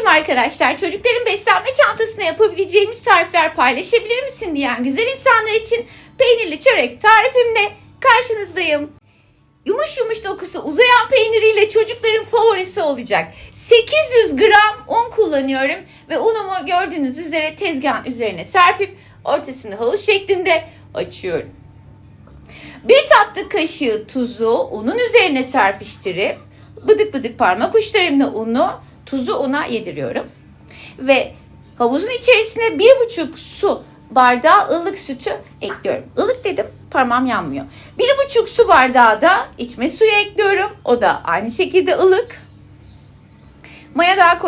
Selamünaleyküm arkadaşlar. Çocukların beslenme çantasına yapabileceğimiz tarifler paylaşabilir misin diyen güzel insanlar için peynirli çörek tarifimle karşınızdayım. Yumuş yumuş dokusu uzayan peyniriyle çocukların favorisi olacak. 800 gram un kullanıyorum ve unumu gördüğünüz üzere tezgahın üzerine serpip ortasını havuz şeklinde açıyorum. Bir tatlı kaşığı tuzu unun üzerine serpiştirip bıdık bıdık parmak uçlarımla unu tuzu una yediriyorum. Ve havuzun içerisine bir buçuk su bardağı ılık sütü ekliyorum. Ilık dedim parmağım yanmıyor. Bir buçuk su bardağı da içme suyu ekliyorum. O da aynı şekilde ılık. Maya daha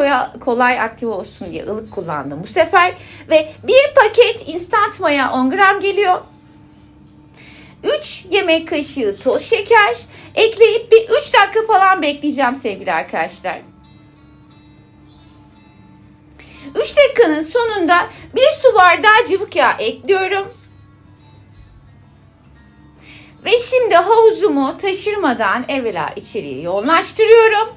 kolay aktif olsun diye ılık kullandım bu sefer. Ve bir paket instant maya 10 gram geliyor. 3 yemek kaşığı toz şeker ekleyip bir 3 dakika falan bekleyeceğim sevgili arkadaşlar. 3 dakikanın sonunda bir su bardağı cıvık yağ ekliyorum. Ve şimdi havuzumu taşırmadan evvela içeriye yoğunlaştırıyorum.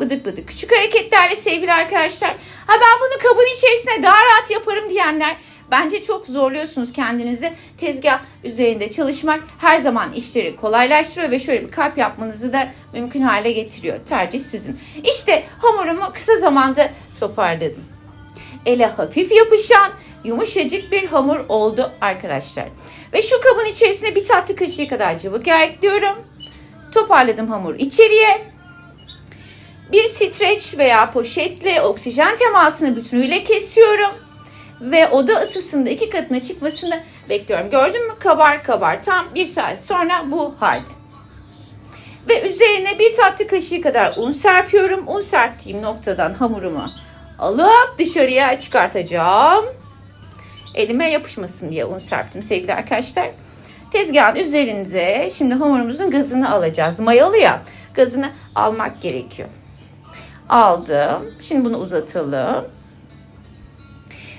Bıdık bıdık küçük hareketlerle sevgili arkadaşlar. Ha ben bunu kabın içerisine daha rahat yaparım diyenler bence çok zorluyorsunuz kendinizi. Tezgah üzerinde çalışmak her zaman işleri kolaylaştırıyor ve şöyle bir kalp yapmanızı da mümkün hale getiriyor. Tercih sizin. İşte hamurumu kısa zamanda toparladım. Ele hafif yapışan yumuşacık bir hamur oldu arkadaşlar. Ve şu kabın içerisine bir tatlı kaşığı kadar cıvık yağ ekliyorum. Toparladım hamur içeriye. Bir streç veya poşetle oksijen temasını bütünüyle kesiyorum. Ve oda ısısında iki katına çıkmasını bekliyorum. Gördün mü? Kabar kabar. Tam bir saat sonra bu halde. Ve üzerine bir tatlı kaşığı kadar un serpiyorum. Un serptiğim noktadan hamurumu alıp dışarıya çıkartacağım. Elime yapışmasın diye un serptim sevgili arkadaşlar. Tezgahın üzerinize şimdi hamurumuzun gazını alacağız. Mayalı ya gazını almak gerekiyor. Aldım. Şimdi bunu uzatalım.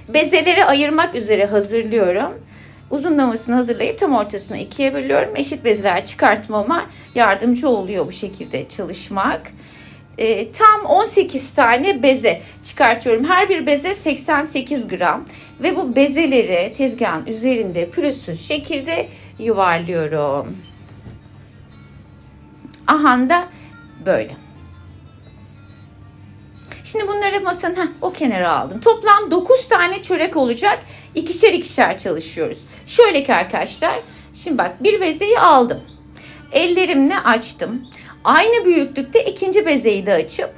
Bezeleri ayırmak üzere hazırlıyorum. Uzunlamasını hazırlayıp tam ortasına ikiye bölüyorum. Eşit bezeler çıkartmama yardımcı oluyor bu şekilde çalışmak. E, tam 18 tane beze çıkartıyorum. Her bir beze 88 gram. Ve bu bezeleri tezgahın üzerinde pürüzsüz şekilde yuvarlıyorum. Aha da böyle. Şimdi bunları masanın heh, o kenara aldım. Toplam 9 tane çörek olacak. İkişer ikişer çalışıyoruz. Şöyle ki arkadaşlar. Şimdi bak bir bezeyi aldım. Ellerimle açtım. Aynı büyüklükte ikinci bezeyi de açıp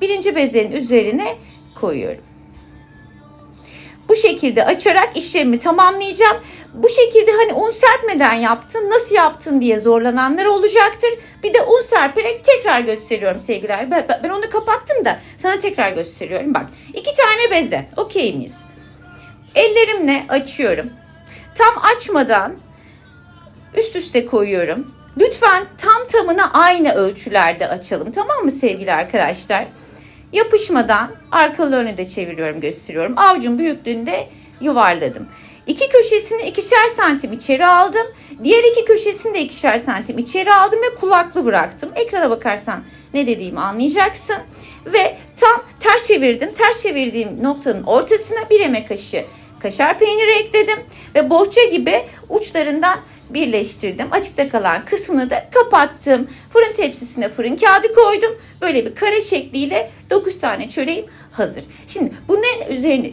birinci bezenin üzerine koyuyorum. Bu şekilde açarak işlemi tamamlayacağım. Bu şekilde hani un serpmeden yaptın, nasıl yaptın diye zorlananlar olacaktır. Bir de un serperek tekrar gösteriyorum sevgiler. Ben, onu kapattım da sana tekrar gösteriyorum. Bak iki tane beze. Okey miyiz? Ellerimle açıyorum. Tam açmadan üst üste koyuyorum. Lütfen tam tamına aynı ölçülerde açalım. Tamam mı sevgili arkadaşlar? Yapışmadan arkalı önü de çeviriyorum gösteriyorum. Avucun büyüklüğünde yuvarladım. İki köşesini ikişer santim içeri aldım. Diğer iki köşesini de ikişer santim içeri aldım ve kulaklı bıraktım. Ekrana bakarsan ne dediğimi anlayacaksın. Ve tam ters çevirdim. Ters çevirdiğim noktanın ortasına bir yemek kaşığı kaşar peyniri ekledim. Ve bohça gibi uçlarından birleştirdim. Açıkta kalan kısmını da kapattım. Fırın tepsisine fırın kağıdı koydum. Böyle bir kare şekliyle 9 tane çöreğim hazır. Şimdi bunların üzerine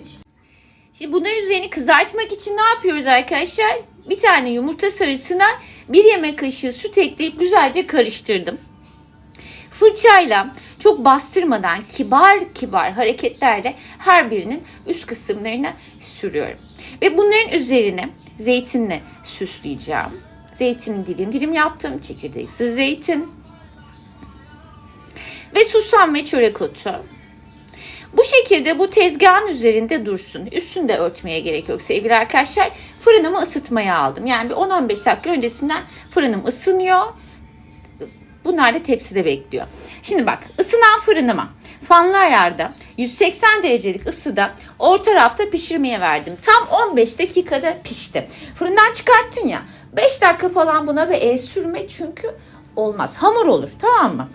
Şimdi bunların üzerini kızartmak için ne yapıyoruz arkadaşlar? Bir tane yumurta sarısına bir yemek kaşığı süt ekleyip güzelce karıştırdım. Fırçayla çok bastırmadan kibar kibar hareketlerle her birinin üst kısımlarına sürüyorum. Ve bunların üzerine zeytinle süsleyeceğim. Zeytini dilim dilim yaptım. Çekirdeksiz zeytin. Ve susam ve çörek otu. Bu şekilde bu tezgahın üzerinde dursun. Üstünü de örtmeye gerek yok sevgili arkadaşlar. Fırınımı ısıtmaya aldım. Yani bir 10-15 dakika öncesinden fırınım ısınıyor. Bunlar da tepside bekliyor. Şimdi bak ısınan fırınıma fanlı ayarda 180 derecelik ısıda orta rafta pişirmeye verdim. Tam 15 dakikada pişti. Fırından çıkarttın ya 5 dakika falan buna bir el sürme çünkü olmaz. Hamur olur tamam mı?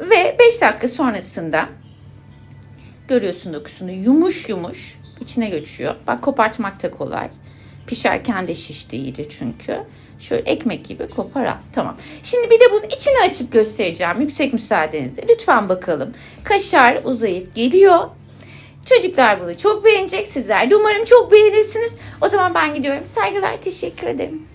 Ve 5 dakika sonrasında Görüyorsun dokusunu yumuş yumuş içine göçüyor. Bak kopartmak da kolay. Pişerken de şişti iyice çünkü. Şöyle ekmek gibi kopar al. Tamam. Şimdi bir de bunun içini açıp göstereceğim yüksek müsaadenizle. Lütfen bakalım. Kaşar uzayıp geliyor. Çocuklar bunu çok beğenecek. Sizler de umarım çok beğenirsiniz. O zaman ben gidiyorum. Saygılar, teşekkür ederim.